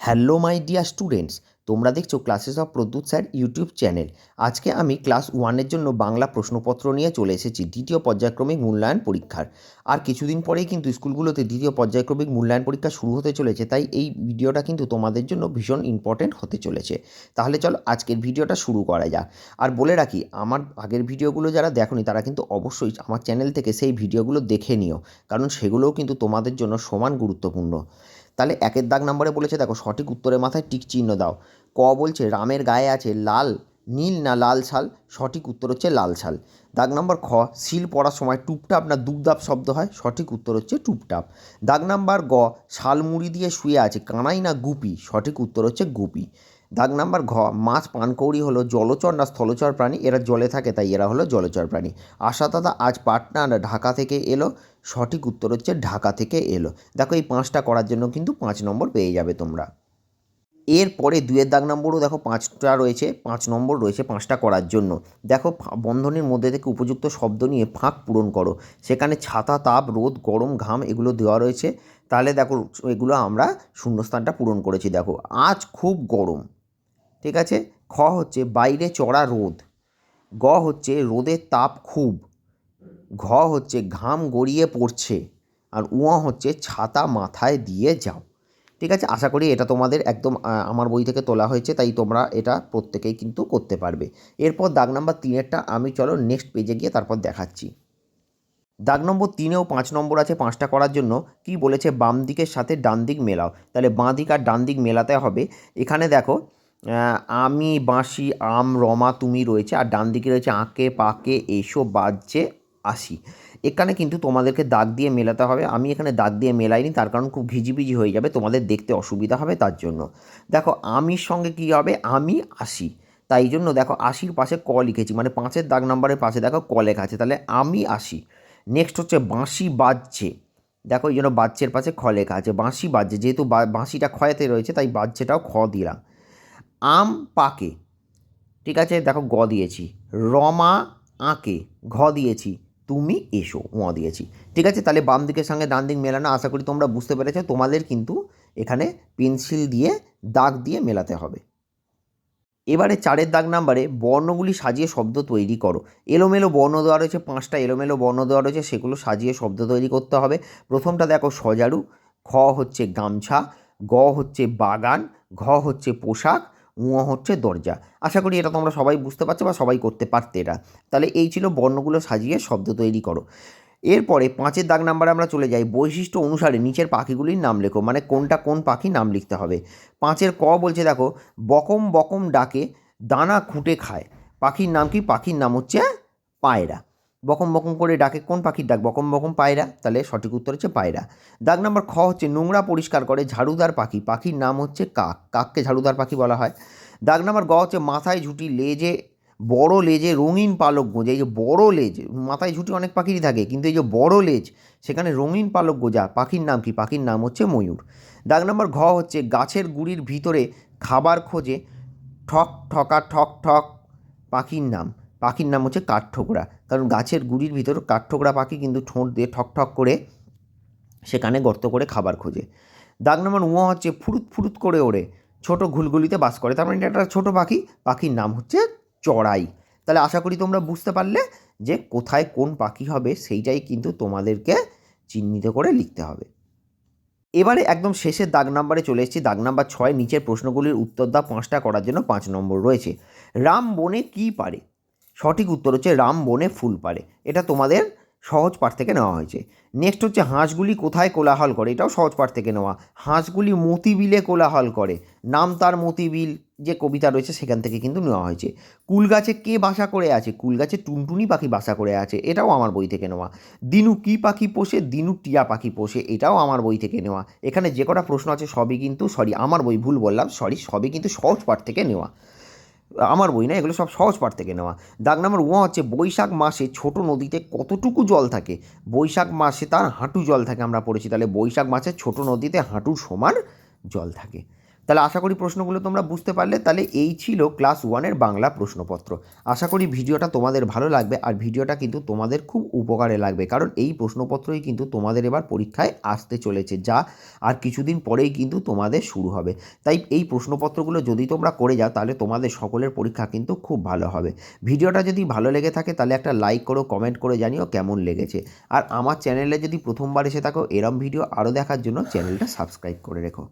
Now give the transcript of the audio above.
Hello my dear students তোমরা দেখছ classes of Pradyut sir YouTube channel আজকে আমি ক্লাস ওয়ানের জন্য বাংলা প্রশ্নপত্র নিয়ে চলে এসেছি, দ্বিতীয় পর্যায়ক্রমিক মূল্যায়ন পরীক্ষার। আর কিছুদিন পরেই কিন্তু স্কুলগুলোতে দ্বিতীয় পর্যায়ক্রমিক মূল্যায়ন পরীক্ষা শুরু হতে চলেছে, তাই এই ভিডিওটা কিন্তু তোমাদের জন্য ভীষণ ইম্পর্টেন্ট হতে চলেছে। তাহলে চলো আজকের ভিডিওটা শুরু করা যাক। আর বলে রাখি, আমার আগের ভিডিওগুলো যারা দেখোনি, তারা কিন্তু অবশ্যই আমার চ্যানেল থেকে সেই ভিডিওগুলো দেখে নিও, কারণ সেগুলোও কিন্তু তোমাদের জন্য সমান গুরুত্বপূর্ণ। তাহলে একের দাগ নম্বরে বলেছে, দেখো সঠিক উত্তরের মাথায় টিক চিহ্ন দাও। ক বলছে, রামের গায়ে আছে লাল, নীল না লাল ছাল? সঠিক উত্তর হচ্ছে লাল ছাল। দাগ নাম্বার খ, শিল পড়ার সময় টুপটাপ না দুবদাপ শব্দ হয়? সঠিক উত্তর হচ্ছে টুপটাপ। দাগ নাম্বার গ শাল মুড়ি দিয়ে শুয়ে আছে কানাই না গুপি? সঠিক উত্তর হচ্ছে গুপি। দাগ নাম্বার ঘ, মাছ পানকৌড়ি হলো জলচর না স্থলচর প্রাণী? এরা জলে থাকে, তাই এরা হলো জলচর প্রাণী। আশা দাদা আজ পাটনা ঢাকা থেকে এলো। সঠিক উত্তর হচ্ছে ঢাকা থেকে এলো। দেখো এই পাঁচটা করার জন্য কিন্তু পাঁচ নম্বর পেয়ে যাবে তোমরা। এরপরে দুয়ের দাগ নম্বরও দেখো পাঁচটা রয়েছে, পাঁচ নম্বর রয়েছে পাঁচটা করার জন্য। দেখো বন্ধনীর মধ্যে থেকে উপযুক্ত শব্দ নিয়ে ফাঁক পূরণ করো। সেখানে ছাতা, তাপ, রোদ, গরম, ঘাম এগুলো দেওয়া রয়েছে। তাহলে দেখো এগুলো আমরা শূন্যস্থানটা পূরণ করেছি, দেখো। আজ খুব গরম। ঠিক আছে? খ হচ্ছে বাইরে চড়া রোদ। গ হচ্ছে রোদের তাপ খুব। ঘ হচ্ছে ঘাম গড়িয়ে পড়ছে। আর উঁ হচ্ছে ছাতা মাথায় দিয়ে যাও। ঠিক আছে? আশা করি এটা তোমাদের একদম আমার বই থেকে তোলা হয়েছে, তাই তোমরা এটা প্রত্যেকেই কিন্তু করতে পারবে। এরপর দাগ নাম্বার তিনেরটা আমি, চলো নেক্সট পেজে গিয়ে তারপর দেখাচ্ছি। দাগ নম্বর তিনেও পাঁচ নম্বর আছে পাঁচটা করার জন্য। কি বলেছে? বাম দিকের সাথে ডান দিক মেলাও। তাহলে বাঁ দিক আর ডান দিক মেলাতে হবে। এখানে দেখো আমি, বাঁশি, আম, রমা, তুমি রয়েছে, আর ডান দিকে রয়েছে আঁকে, পাকে, এসো, বাজছে, আসি। এখানে কিন্তু তোমাদেরকে দাগ দিয়ে মেলাতে হবে। আমি এখানে দাগ দিয়ে মেলাইনি, তার কারণ খুব ঘিজিবিজি হয়ে যাবে, তোমাদের দেখতে অসুবিধা হবে তার জন্য। দেখো, আমির সঙ্গে কী হবে? আমি, আসি। তাই জন্য দেখো আশির পাশে ক লিখেছি মানে পাঁচের দাগ নাম্বারের পাশে দেখো ক লেখা আছে। তাহলে আমি, আসি। নেক্সট হচ্ছে বাঁশি, বাজছে। দেখো, এই জন্য বাচ্চের পাশে খ লেখা আছে। বাঁশি, বাজছে। যেহেতু বাঁশিটা ক্ষয়তে রয়েছে, তাই বাজছেটাও খ দিলাম। আম পাকে। ঠিক আছে? দেখো, গ দিয়েছি। রমা আঁকে। ঘ দিয়েছি। তুমি এসো ও দিয়েছি। ঠিক আছে? তাহলে বাম দিকের সঙ্গে ডান দিক মেলানো, আশা করি তোমরা বুঝতে পেরেছ। তোমাদের কিন্তু এখানে পেন্সিল দিয়ে দাগ দিয়ে মেলাতে হবে। এবারে চারের দাগ নাম্বারে বর্ণগুলি সাজিয়ে শব্দ তৈরি করো। এলোমেলো বর্ণ দেওয়া রয়েছে, পাঁচটা এলোমেলো বর্ণ দেওয়া রয়েছে, সেগুলো সাজিয়ে শব্দ তৈরি করতে হবে। প্রথমটা দেখো, সজারু, খ হচ্ছে গামছা, গ হচ্ছে বাগান, ঘ হচ্ছে পোশাক উঁ হচ্ছে দরজা। আশা করি এটা তোমরা সবাই বুঝতে পারছ বা সবাই করতে পারতে এটা। তাহলে এই ছিল বর্ণগুলো সাজিয়ে শব্দ তৈরি করো। এরপরে পাঁচের দাগ নাম্বারে আমরা চলে যাই। বৈশিষ্ট্য অনুসারে নিচের পাখিগুলির নাম লেখো মানে কোনটা কোন পাখি নাম লিখতে হবে। পাঁচের ক বলছে দেখো, বকম বকম ডাকে, দানা খুঁটে খায়। পাখির নাম কি? পাখির নাম হচ্ছে পায়রা। বকম বকম করে ডাকে, কোন পাখির ডাক? বকম বকম পায়রা? তাহলে সঠিক উত্তর হচ্ছে পায়রা। দাগ নাম্বার খ হচ্ছে নোংরা পরিষ্কার করে ঝাড়ুদার পাখি। পাখির নাম হচ্ছে কাক। কাককে ঝাড়ুদার পাখি বলা হয়। দাগ নাম্বার গ হচ্ছে মাথায় ঝুঁটি লেজে, বড় লেজে রঙিন পালক গোজা। এই যে বড় লেজ, মাথায় ঝুঁটি অনেক পাখিরই থাকে, কিন্তু এই যে বড় লেজ, সেখানে রঙিন পালক গোজা। পাখির নাম কি? পাখির নাম হচ্ছে ময়ূর। দাগ নাম্বার ঘ হচ্ছে গাছের গুড়ির ভিতরে খাবার খোঁজে, ঠক, ঠকা, ঠক ঠক, পাখির নাম। পাখির নাম হচ্ছে কাঠঠোকরা। কারণ গাছের গুড়ির ভিতর কাঠঠোকরা পাখি কিন্তু ঠোঁট দিয়ে ঠক ঠক করে সেখানে গর্ত করে খাবার খোঁজে। দাগ নম্বর উঁ হচ্ছে ফুরুত ফুরুত করে ওড়ে, ছোট ঘুলগুলিতে বাস করে। তার মানে এটা একটা ছোটো পাখি, পাখির নাম হচ্ছে চড়াই। তাহলে আশা করি তোমরা বুঝতে পারলে যে কোথায় কোন পাখি হবে সেইটাই কিন্তু তোমাদেরকে চিহ্নিত করে লিখতে হবে। এবারে একদম শেষের দাগ নাম্বারে চলে এসেছি। দাগ নাম্বার ছয়, নিচের প্রশ্নগুলির উত্তর দাও। পাঁচটা করার জন্য পাঁচ নম্বর রয়েছে। রাম বনে কী পারে? সঠিক উত্তর হচ্ছে রাম বনে ফুল পারে এটা তোমাদের সহজ পাঠ থেকে নেওয়া হয়েছে। নেক্সট হচ্ছে হাঁসগুলি কোথায় কোলাহল করে? এটাও সহজ পাঠ থেকে নেওয়া। হাঁসগুলি মতিবিলে কোলাহল করে। নাম তার মতিবিল, যে কবিতা রয়েছে সেখান থেকে কিন্তু নেওয়া হয়েছে। কুল গাছে কে বাসা করে আছে? কুল গাছে টুনটুনি পাখি বাসা করে আছে। এটাও আমার বই থেকে নেওয়া। দিনু কী পাখি পোষে? দিনু টিয়া পাখি পোষে। এটাও আমার বই থেকে নেওয়া। এখানে যে কটা প্রশ্ন আছে সবই কিন্তু সরি আমার বই ভুল বললাম সরি সবই কিন্তু সহজ পাঠ থেকে নেওয়া। আমার বই না, এগুলো সব সহজ পাঠ থেকে নেওয়া। দাগ নাম্বার ওয়া হচ্ছে বৈশাখ মাসে ছোট নদীতে কতটুকু জল থাকে? বৈশাখ মাসে তার হাঁটু জল থাকে, আমরা পড়েছি। তাহলে বৈশাখ মাসে ছোট নদীতে হাঁটু সমান জল থাকে। তাহলে আশা করি প্রশ্নগুলো তোমরা বুঝতে পারলে। তাহলে এই ছিল ক্লাস ওয়ানের বাংলা প্রশ্নপত্র। আশা করি ভিডিওটা তোমাদের ভালো লাগবে আর ভিডিওটা কিন্তু তোমাদের খুব উপকারে লাগবে। কারণ এই প্রশ্নপত্রই কিন্তু তোমাদের এবার পরীক্ষায় আসতে চলেছে যা আর কিছুদিন পরেই কিন্তু তোমাদের শুরু হবে। তাই এই প্রশ্নপত্রগুলো যদি তোমরা করে যাও, তাহলে তোমাদের সকলের পরীক্ষা কিন্তু খুব ভালো হবে। ভিডিওটা যদি ভালো লেগে থাকে, তাহলে একটা লাইক করো, কমেন্ট করে জানিও কেমন লেগেছে। আর আমার চ্যানেলে যদি প্রথমবার এসে থাকো, এরম ভিডিও আরও দেখার জন্য চ্যানেলটা সাবস্ক্রাইব করে রেখো।